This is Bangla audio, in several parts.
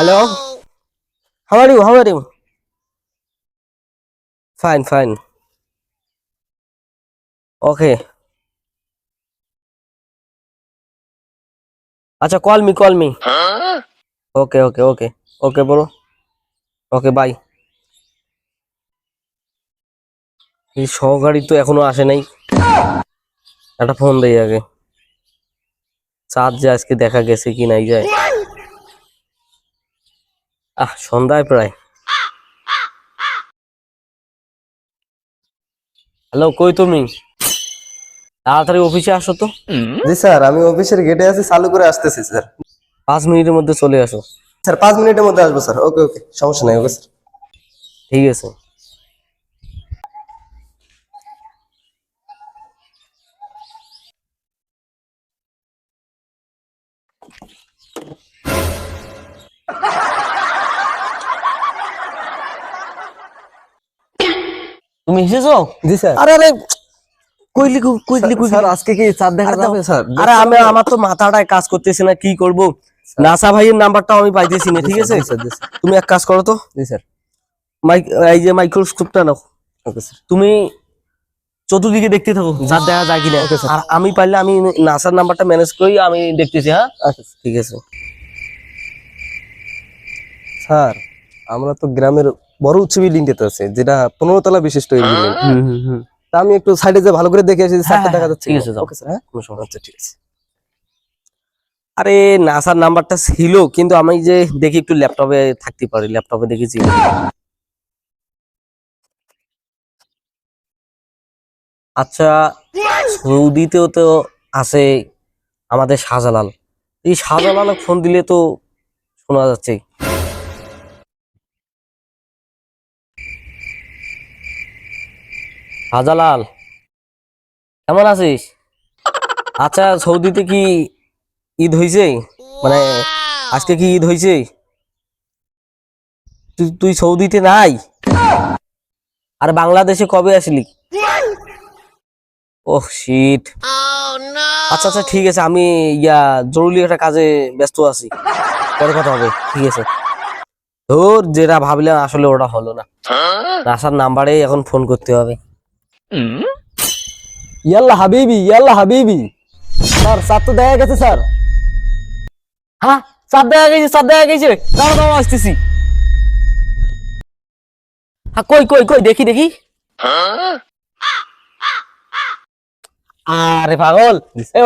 Hello? How are you? How are you? Fine, fine. Okay. আচ্ছা call me call me okay okay okay okay বলো ওকে বাই এই সহকারী তো এখনও আসে নাই একটা ফোন দেই আগে যে আজকে দেখা গেছে কি নাই যায় আহ সন্ধ্যায় প্রায়। হ্যালো কই তুমি? তাড়াতাড়ি অফিসে আসো তো। জি স্যার আমি অফিসের গেটে আছি চালু করে আসতেছি স্যার। পাঁচ মিনিটের মধ্যে চলে আসো। স্যার পাঁচ মিনিটের মধ্যে আসব স্যার। ওকে ওকে সমস্যা নাই ওকে স্যার। ঠিক আছে। তুমি এসেছ? জি স্যার। আরে আরে কইলি কইলি কইলি। স্যার আজকে কি চাঁদ দেখা যাবে স্যার? আরে আমি আমার তো মাথাটায় কাজ করতেছি না কি করব? নাসা ভাইয়ের নাম্বারটাও আমি পাইতেছি না ঠিক আছে? তুমি এক কাজ করো তো। জি স্যার। মাইক এই যে মাইক্রোস্কোপটা নাও। Okay sir. তুমি চতুর্দিকে দেখতে থাকো যার দেখা যায় কিনা। আর আমি পারলে আমি নাসার নাম্বারটা ম্যানেজ করি আমি দেখতেছি হ্যাঁ? আচ্ছা ঠিক আছে। স্যার আমরা তো গ্রামের বড় উচ্চ বিল্ডিংটাতে আছে যেটা পনেরো তলা বিশিষ্ট এই বিল্ডিং হুম হুম হুম। তা আমি একটু সাইডে যে ভালো করে দেখে এসেছি হ্যাঁ, দেখা যাচ্ছে ঠিক আছে, ওকে স্যার হ্যাঁ? কোনো সমস্যা আচ্ছা ঠিক আছে। আরে নাসার নাম্বারটা ছিল কিন্তু আমি যে দেখি একটু ল্যাপটপে থাকতে পারি ল্যাপটপে দেখেছি আচ্ছা সৌদিতেও তো আছে আমাদের শাহজালাল। এই শাহজালাল ফোন দিলে তো শোনা যাচ্ছে। শাহজালাল কেমন আছিস? আচ্ছা সৌদিতে কি ঈদ হয়েছে মানে আজকে কি ঈদ হয়েছে তুই সৌদিতে নাই? আর বাংলাদেশে কবে আসলি? ওহ শিট আচ্ছা আচ্ছা ঠিক আছে আমি ইয়া জরুরি একটা কাজে ব্যস্ত আছি। পরে কথা হবে ঠিক আছে। তোর যেটা ভাবলাম আসলে ওটা হলো না। রাসার নাম্বারে এখন ফোন করতে হবে। ইয়াল্লা হাবিবি ইয়াল্লা হাবিবি। স্যার চাঁদ তো দেখা গেছে স্যার। হ্যাঁ চাঁদ দেখা গেছে চাঁদ দেখা গেছে। দাঁড়া দাঁড়া আসতেছি। হ্যাঁ কই কই কই দেখি দেখি। আরে পাগল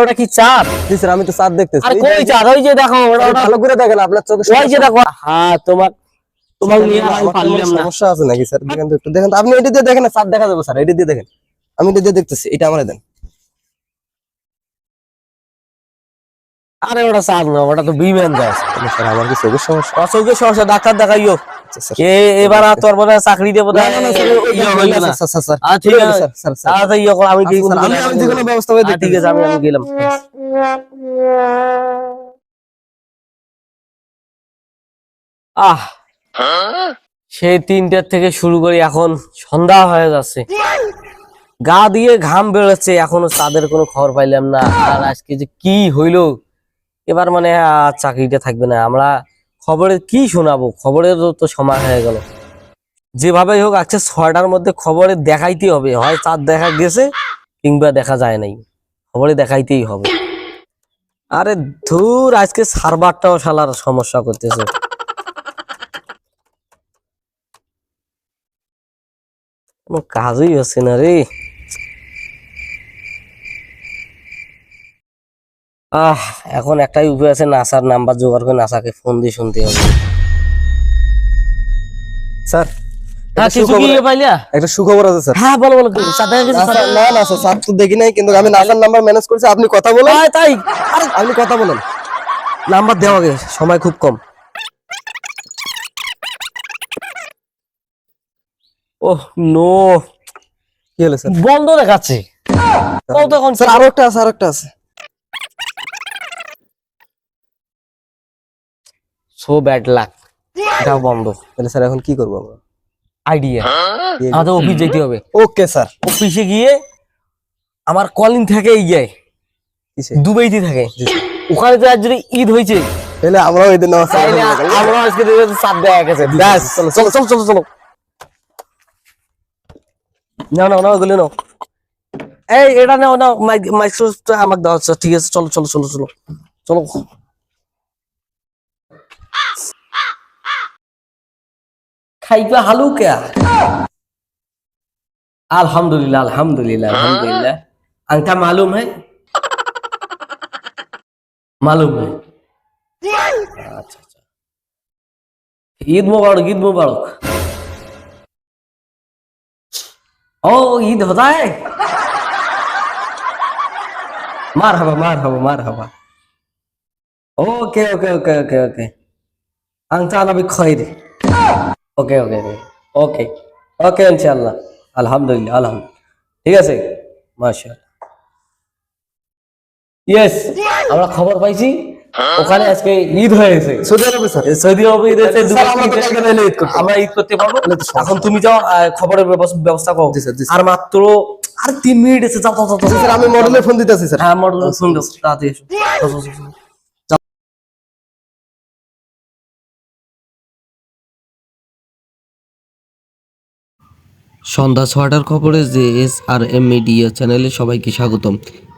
ওটা কি চাঁদ? স্যার আমি তো চাঁদ দেখতেছি। আরে কই চাঁদ? ওই যে দেখো ওটা ভালো করে দেখেন আপনার চোখে ওই যে দেখো। হ্যাঁ তোমার তোমার নিয়ে আমি পারলাম না। সমস্যা আছে নাকি স্যার? দেখেন তো একটু দেখেন আপনি এটা দিয়ে দেখেন চাঁদ দেখা যাবে স্যার এটা দিয়ে দেখেন। আমি এটা দিয়ে দেখতেছি এটা আমারে দেন। আরে ওটা চাঁদ না ওটা তো বিমান গাছ স্যার। আমার কি চোখের সমস্যা? অসুখের সমস্যা ডাক্তার দেখাইও। আচ্ছা এবার আর তোর বোধহয় চাকরি দেবো ইয়ে স্যার, আচ্ছা, ইয়ে করো, আমি কি আচ্ছা, স্যার, আমি আমি যে কোনো ব্যবস্থা ঠিক আছে আমি আমি গেলাম। আহ। সেই তিনটার থেকে শুরু করি এখন সন্ধ্যা হয়ে যাচ্ছে। গা দিয়ে ঘাম বেরোচ্ছে, এখনও তাদের কোনো খবর পাইলাম না। আর আজকে যে কি হইল? এবার মানে চাকরিটা থাকবে না। আমরা খবরে কি শোনাবো? খবরের তো সময় হয়ে গেল। যেভাবে হোক, আজকে ছয়টার মধ্যে খবরে দেখাইতে হবে। হয় চাঁদ দেখা গেছে, কিংবা দেখা যায় নাই। খবরে দেখাইতেই হবে। আরে ধুর, আজকে সার্ভারটাও শালার সমস্যা করতেছে। কোনো কাজই হচ্ছে না রে। আহ এখন একটাই উপায় আছে নাসার নাম্বার জোগাড় করে নাসাকে ফোন দিয়ে শুনতে হবে। স্যার হ্যাঁ একটা সুখবর- আছে স্যার। হ্যাঁ বলো বলো না, না স্যার তো দেখি নাই কিন্তু আমি নাসার নাম্বার ম্যানেজ করেছি আপনি কথা বলেন। তাই। আপনি কথা বলেন। নাম্বার দেওয়া সময় খুব কম। ওহ নো কি হলো স্যার? বন্ধ দেখাচ্ছে। তো স্যার আরও একটা আছে আরও একটা আছে। সো ব্যাড লাক এটাও বন্ধ। তাহলে স্যার এখন কি করব আমরা? আইডিয়া আমাদের অফিস যেতে হবে। Okay sir. অফিসে গিয়ে আমার কলিং থাকে ইয়ে কিসে? দুবাইতে থাকে। ওখানে তো আজ যদি ঈদ হয়েছে। তাহলে আমরাও এই দিন নামাজ পড়ব। তাইলে আমরা আজকে দেখা গেছে। চলো চলো চলো চলো। নাও নাও নাও ওগুলো নাও এই এটা নাও নাও মাইক্রোটা আমাকে দাও আচ্ছা ঠিক আছে চলো চলো চলো চলো চলো খাইবা হালু কে अल्हम्दुलिल्लाह अल्हम्दुलिल्लाह अल्हम्दुलिल्लाह अंका मालूम है मालूम है अच्छा अच्छा ईद मुबारक ईद मुबारक ओ ईद होता है मार हवा मार हवा मार हवा okay okay okay okay okay अंका नबी खैर ওকে ওকে ওকে ওকে ওকে ইনশাআল্লাহ আলহামদুলিল্লাহ আলহামদুলিল্লাহ ঠিক আছে মাশাআল্লাহ ইয়েস আমরা খবর পাইছি ওখানে আজকে ঈদ হয়েছে। সৌদি আরবে স্যার। সৌদি আরবে ঈদ হয়েছে আমরা ঈদ করতে আমরা ঈদ করতে পারব। এখন তুমি যাও খবরের ব্যবস্থা করো। জি জি। আর মাত্র আর তিন মিনিট আছে যাও যাও স্যার আমি মডেলে ফোন দিতেছি স্যার। হ্যাঁ মডেল ফোন দাও তাড়াতাড়ি এসো। যাও, যাও, যাও, যাও। সন্ধ্যা ছয়টার খবরে যে এস আর এম মিডিয়া চ্যানেলে সবাইকে স্বাগতম।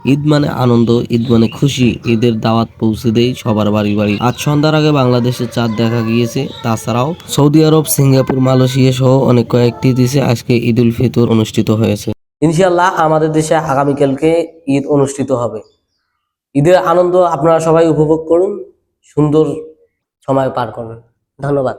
ঈদ মানে আনন্দ, ঈদ মানে খুশি। ঈদের দাওয়াত পৌঁছে দেয় সবার বাড়ি বাড়ি। আজ সন্ধ্যার আগে বাংলাদেশের চাঁদ দেখা গিয়েছে। তাছাড়াও সৌদি আরব, সিঙ্গাপুর, মালয়েশিয়া সহ অনেক কয়েকটি দেশে আজকে ঈদ উল ফিতর অনুষ্ঠিত হয়েছে। ইনশাল্লাহ আমাদের দেশে আগামীকালকে ঈদ অনুষ্ঠিত হবে। ঈদের আনন্দ আপনারা সবাই উপভোগ করুন। সুন্দর সময় পার করবেন। ধন্যবাদ।